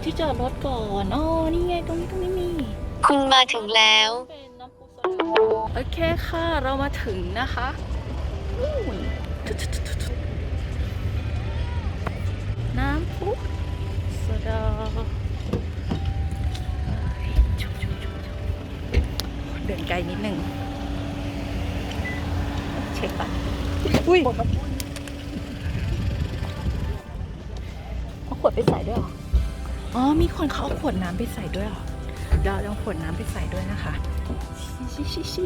หาที่จอดรถก่อนอ๋อนี่ไงตรงนี้ตรงนี้มี คุณมาถึงแล้ว เป็นน้ำพุโซดาโอเคค่ะ เรามาถึงนะคะอุ้ยทุดๆๆน้ำพุโซดาชุบๆๆเดินไกลนิดนึงเช็คก่อนอุ้ยเอาขวดไปใส่ด้วยเหรอ อ๋อ มีคนเขาเอาขวดน้ำไปใส่ด้วยเหรอเดี๋ยวเอาขวดน้ำไปใส่ด้วยนะคะชิชิชิ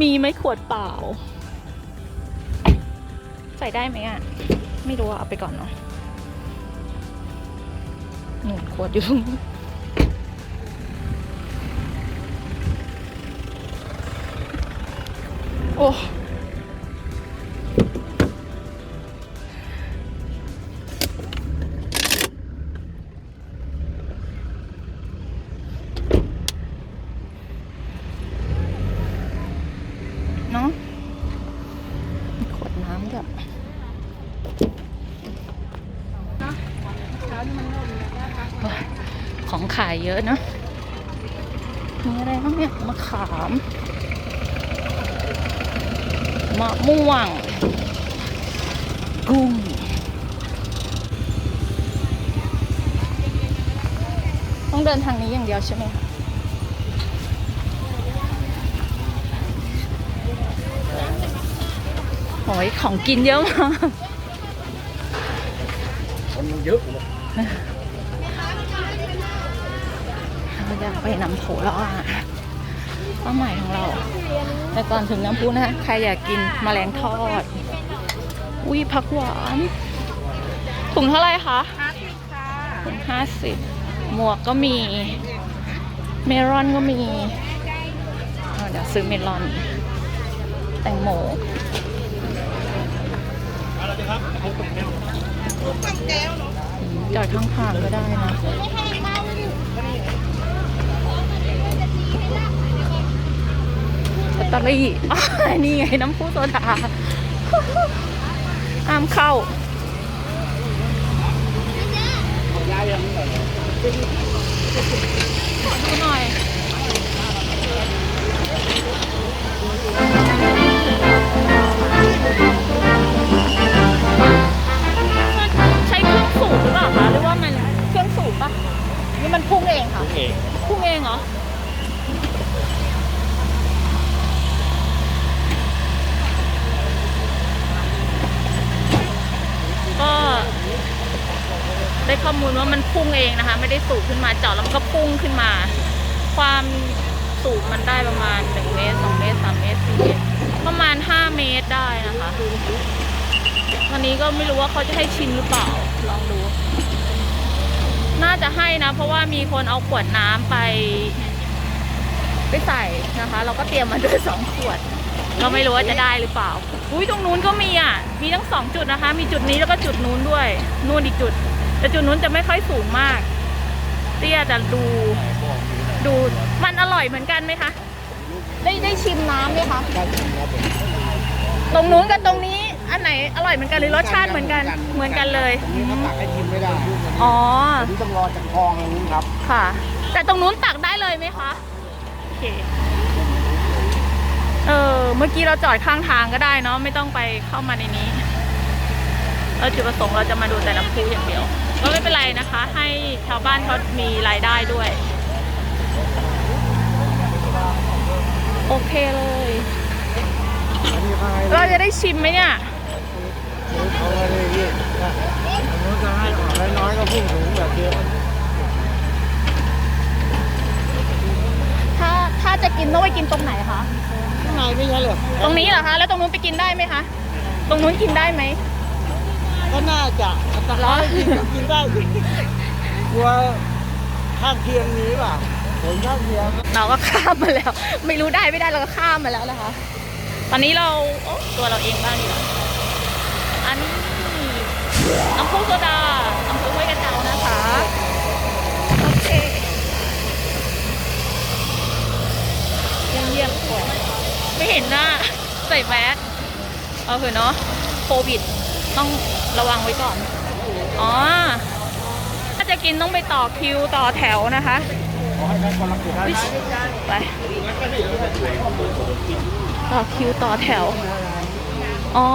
มีไหมขวดเปล่า ใส่ได้ไหมอะ ไม่รู้เอาไปก่อนเนาะหนุนขวดอยู่ตรงนู้โอ้ เยอะนะมีอะไรบ้างเนี่ยมะขามมะม่วง กุ้งต้องเดินทางนี้อย่างเดียวใช่ไหมคะโอ้ยของกินเยอะมากคนมันเยอะเลย เราจะ ไปน้ำพุแล้วอะเป้าหมายของเรา แต่ก่อนถึงน้ำพุนะใครอยากกินแมลงทอด อุ้ยผักหวานถุงเท่าไหร่คะถุงห้าสิบหมวกก็มี เมลอนก็มีเเดี๋ยวซื้อเมลอน แตงโมจอดข้างทางก็ได้นะ แบ ตเตอรี่อ๋อนี่ไงน้ำพุโซดาห้ามเข้าขอดูหน่อยใช้เครื่องสูบหรือเปล่าคะหรือว่ามันเครื่องสูบปะนี่มันพุ่งเองค่ะเอง พุ่งเองเหรอ ก็ ได้ข้อมูลว่ามันพุ่งเองนะคะ ไม่ได้สูบขึ้นมาเจาะแล้วมันก็พุ่งขึ้นมา ความสูบมันได้ประมาณ1เมตร2เมตร3เมตร4เมตรประมาณ 5 เมตรได้นะคะวันนี้ก็ไม่รู้ว่าเขาจะให้ชิมหรือเปล่าลองดู น่าจะให้นะ เพราะว่ามีคนเอาขวดน้ำไป ไปใส่นะคะ เราก็เตรียมมาด้วยสองขวดก็ไม่รู้ว่าจะได้หรือเปล่าอุ้ยตรงนู้นก็มีอะมีทั้งสองจุดนะคะ มีจุดนี้แล้วก็จุดนู้นด้วยนู่นอีกจุด แต่จุดนู้นจะไม่ค่อยสูงมาก เตี้ยแต่ดู ดูมันอร่อยเหมือนกันไหมคะ ได้ได้ชิมน้ำไหมคะได้ชิมครับผมตรงนู้นกับตรงนี้อันไหนอร่อยเหมือนกันหรือรสชาติเหมือนกันเหมือนกันเลยตรงนี้เขาตักให้ชิมไม่ได้อ๋ออันนี้ต้องรอจากคลองทางนู้นครับค่ะ แต่ตรงนู้นตักได้เลยไหมคะโอเคเออเมื่อกี้เราจอดข้างทางก็ได้เนาะไม่ต้องไปเข้ามาในนี้เราจุดประสงค์เราจะมาดูแต่น้ำพุอย่างเดียว ก็ไม่เป็นไรนะคะ ให้ชาวบ้านเขามีรายได้ด้วย โอเคเลยอันนี้เขาให้เราจะได้ชิมไหมเนี่ยเขาให้เลยพี่นะทางนู้นจะให้ออกน้อยๆก็พุ่งสูงแบบเดียวถ้าถ้าจะกินต้องไปกินตรงไหนคะข้างในไม่ใช่เหรอตรงนี้เหรอคะ แล้วตรงนู้นไปกินได้ไหมคะ ตรงนู้นกินได้ไหม ก็น่าจะแต่เหรอเขาให้กินกินได้สิกลัวข้างเคียงนี้เปล่าผลข้างเคียงเราก็ข้ามมาแล้ว ไม่รู้ได้ไม่ได้เราก็ข้ามมาแล้วนะคะ ตอนนี้เราโอ้ตัวเราเองบ้างดีกว่าอันนี้น้ำพุโซดาน้ำพุห้วยกระเจ้านะคะโอเคเยี่ยมเยี่ยมไม่เห็นหน้าใส่แมสเอาเถอะเนาะโควิด ต้องระวังไว้ก่อน อ๋อ ถ้าจะกินต้องไปต่อคิวต่อแถวนะคะไปต่อคิวต่อแถว อ๋อ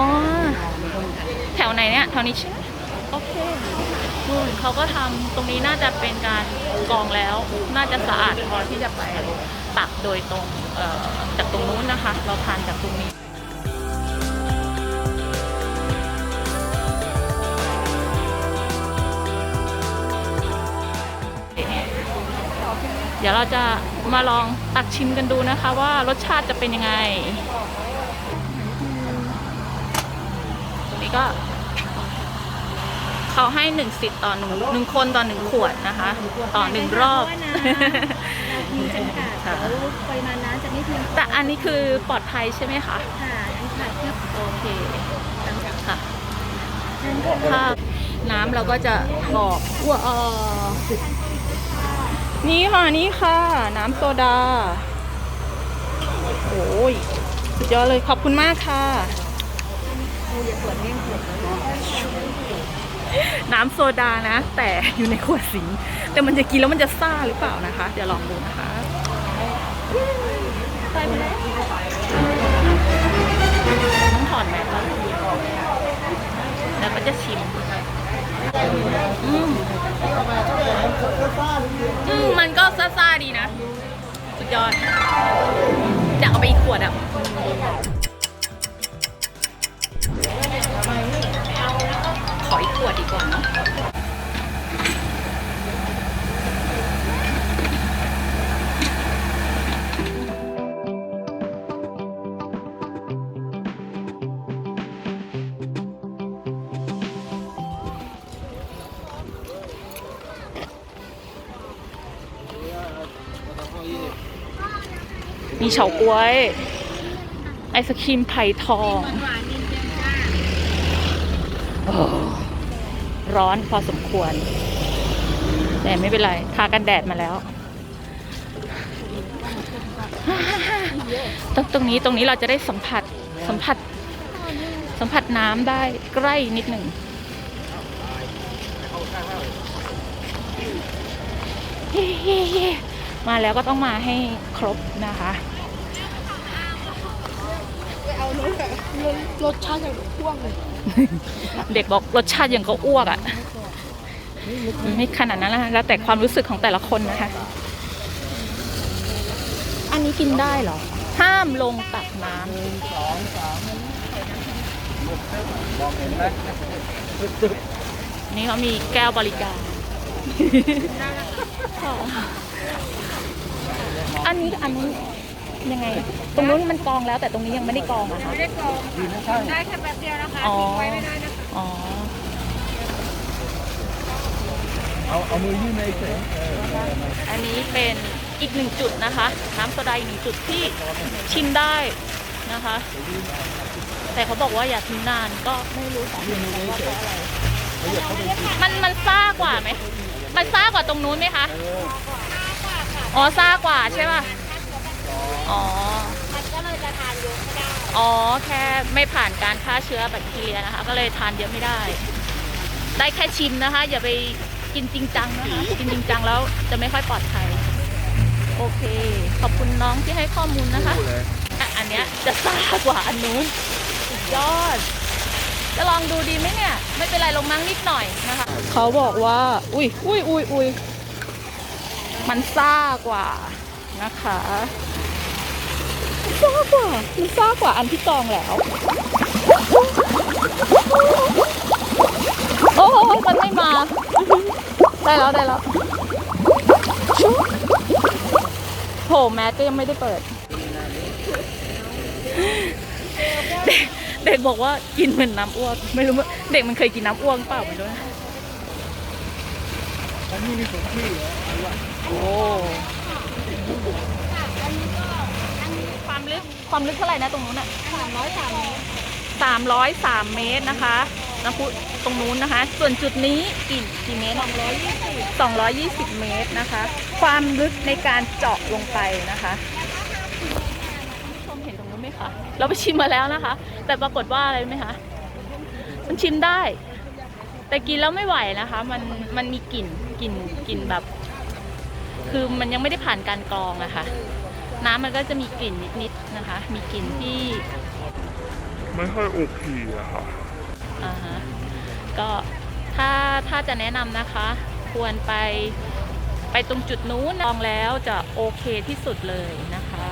แถวไหนเนี่ย แถวนี้ใช่ไหมโอเคนู่นเขาก็ทำตรงนี้น่าจะเป็นการกองแล้ว น่าจะสะอาดพอที่จะไปตักโดยตรงเอ่อจากตรงนู้นนะคะ เราทานจากตรงนี้ เดี๋ยวเราจะมาลองตักชิมกันดูนะคะว่ารสชาติจะเป็นยังไงตรงนี้ก็เขาให้หนึ่งสิทธิ์ต่อหนึ่งหนึ่งคนต่อหนึ่งขวดนะคะ ต่อหนึ่งรอบมีจำกัดค่ะแล้วปริมาณน้ำจะไม่เพียงพอแต่อันนี้คือปลอดภัยใช่ไหมคะ ค่ะอันค่ะเพื่อโอเคตามจากค่ะนั้นก็ค่ะ น้ำเราก็จะกรอกว้า นี่ค่ะนี่ค่ะ น้ำโซดา โอ้ยสุดยอดเลยขอบคุณมากค่ะ น้ำโซดานะ แต่อยู่ในขวดสิงแต่มันจะกินแล้วมันจะซ่าหรือเปล่านะคะ เดี๋ยวลองดูนะคะไปแล้ว มีเฉาก๊วย ไอศครีมไผ่ทอง ร้อนพอสมควร แต่ไม่เป็นไร ทากันแดดมาแล้ว ตรงตรงนี้ตรงนี้เราจะได้สัมผัสสัมผัส สัมผัสน้ำได้ใกล้นิดหนึ่งมาแล้วก็ต้องมาให้ครบนะคะ รสชาติอย่างพ่วงเลยเด็กบอกรสชาติอย่างก็อ้วกอะ่ะไม่ขนาดนั้นนะคะแล้วแต่ความรู้สึกของแต่ละคนนะคะ อันนี้กินได้เหรอ ห้ามลงตักน้ำนี่เขามีแก้วบริการ อันนี้อันนี้ ยังไงตรงนู้นมันกรองแล้วแต่ตรงนี้ยังไม่ได้กรองอะค่ะได้กรองได้แค่แป๊บเดียวนะคะอ๋อ ทิ้งไว้ไม่ได้นะคะอ๋อ เอาเอามือยื่นในเสงเอออันนี้เป็นอีกหนึ่งจุดนะคะ น้ำโซดาอีกหนึ่งจุดที่ชิมได้นะคะ แต่เขาบอกว่าอย่าทิ้งนานก็ไม่รู้สาเหตุเหมือนกันว่าเพราะอะไรมันมันซ่ากว่าไหมมันซ่ากว่าตรงนู้นไหมคะอ๋อซ่ากว่าใช่ป่ะ อ๋อ มันก็เลยจะทานเยอะไม่ได้อ๋อ แค่ไม่ผ่านการฆ่าเชื้อแบคทีเรียนะคะ ก็เลยทานเยอะไม่ได้ ได้แค่ชิมนะคะ อย่าไปกินจริงจังนะคะ กินจริงจังแล้วจะไม่ค่อยปลอดภัย โอเค ขอบคุณน้องที่ให้ข้อมูลนะคะอะอันเนี้ยจะซ่ากว่าอันนู้นสุดยอด จะลองดูดีไหมเนี่ย ไม่เป็นไรลงมั้งนิดหน่อยนะคะ เขาบอกว่า อุ้ยอุ้ยอุ้ยอุ้ยมันซ่ากว่านะคะมัน ซ่ากว่า มันซ่ากว่าอันที่กรองแล้ว โอ้โหมันไม่มา ได้แล้วได้แล้วชุบโหแมสก็ยังไม่ได้เปิดเด็กเด็กบอกว่ากินเหมือนน้ำอ้วก ไม่รู้ว่าเด็กมันเคยกินน้ำอ้วกเปล่าไม่รู้นะอันนี้มีสมที่เหรอโอ้ความ ลึกความลึกเท่าไหร่นะตรงนู้นอะสามร้อยสามเมตรสามร้อยสามเมตรนะคะน้ำพุตรงนู้นนะคะ ส่วนจุดนี้กี่กี่เมตรสองร้อยยี่สิบสองร้อยยี่สิบเมตรนะคะ ความลึกในการเจาะลงไปนะคะชมเห็นตรงนู้นไหมคะ เราไปชิมมาแล้วนะคะ แต่ปรากฏว่าอะไรรู้ไหมคะ มันชิมได้ แต่กินแล้วไม่ไหวนะคะ มันมันมีกลิ่นกลิ่นกลิ่นแบบ คือมันยังไม่ได้ผ่านการกรองอะค่ะ น้ำมันก็จะมีกลิ่นนิดๆนะคะ มีกลิ่นที่ ไม่ค่อยโอเคอะค่ะอ่าฮะก็ถ้าถ้าจะแนะนำนะคะ ควรไปไปตรงจุดนู้นลองแล้วจะโอเคที่สุดเลยนะคะ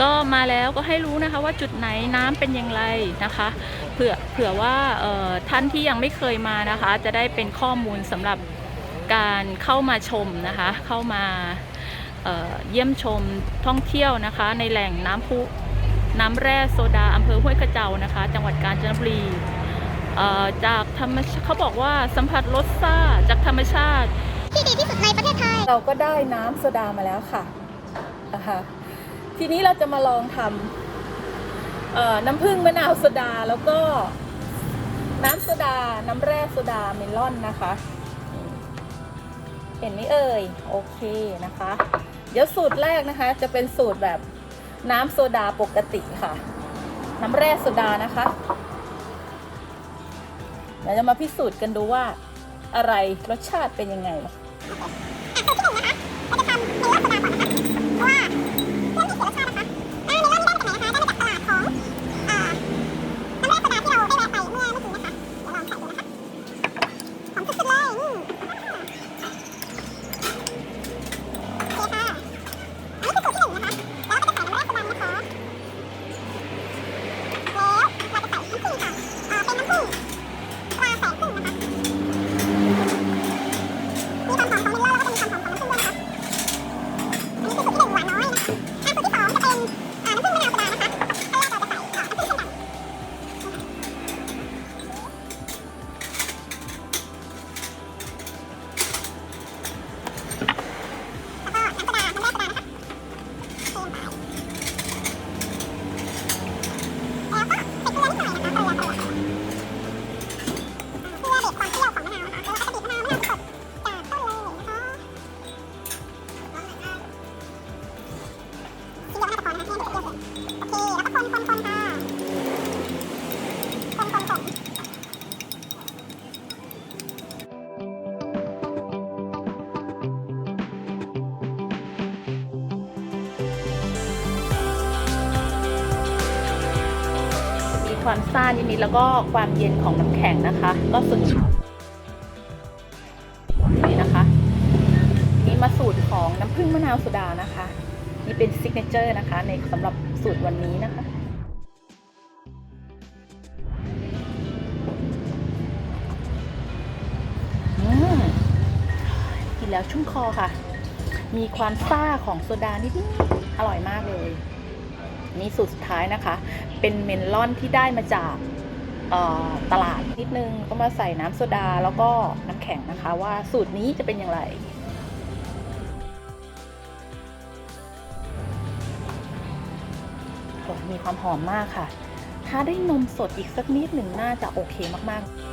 ก็มาแล้วก็ให้รู้นะคะว่าจุดไหนน้ำเป็นอย่างไรนะคะเผื่อเผื่อว่าเอ่อท่านที่ยังไม่เคยมานะคะ จะได้เป็นข้อมูลสำหรับ การเข้ามาชมนะคะ เข้ามาเอ่อเยี่ยมชมท่องเที่ยวนะคะ ในแหล่งน้ำพุน้ำแร่โซดาอำเภอห้วยขเจ้านะคะ จังหวัดกาญจนบุรีเอ่อจากธรรมชาเขาบอกว่าสัมผัสรสซ่าจากธรรมชาติ ที่ดีที่สุดในประเทศไทย เราก็ได้น้ำโซดามาแล้วค่ะนะคะทีนี้เราจะมาลองทำเอ่อน้ำผึ้งมะนาวโซดาแล้วก็น้ำโซดา น้ำแร่โซดาเมลอนนะคะนี่เห็นไหมเอ่ยโอเคนะคะ เดี๋ยวสูตรแรกนะคะ จะเป็นสูตรแบบน้ำโซดาปกติค่ะ น้ำแร่โซดานะคะเดี๋ยวจะมาพิสูจน์กันดูว่าอะไรรสชาติเป็นยังไงมีความซ่านิ ทานนิดๆแล้วก็ความเย็นของน้ำแข็งนะคะ ก็สุดนี่นะคะ นี่มาสูตรของน้ำผึ้งมะนาวโซดานะคะ นี่เป็นซิกเนเจอร์นะคะ ในสำหรับสูตรวันนี้นะคะอืมกินแล้วชุ่มคอค่ะ มีความซ่าของโซดานิดๆอร่อยมากเลย นี่สูตรสุดท้ายนะคะ เป็นเมลอนที่ได้มาจากตลาดนิดนึงก็มาใส่น้ำโซดาแล้วก็น้ำแข็งนะคะว่าสูตรนี้จะเป็นอย่างไร มีความหอมมากค่ะ ถ้าได้นมสดอีกสักนิดหนึ่งน่าจะโอเคมากๆ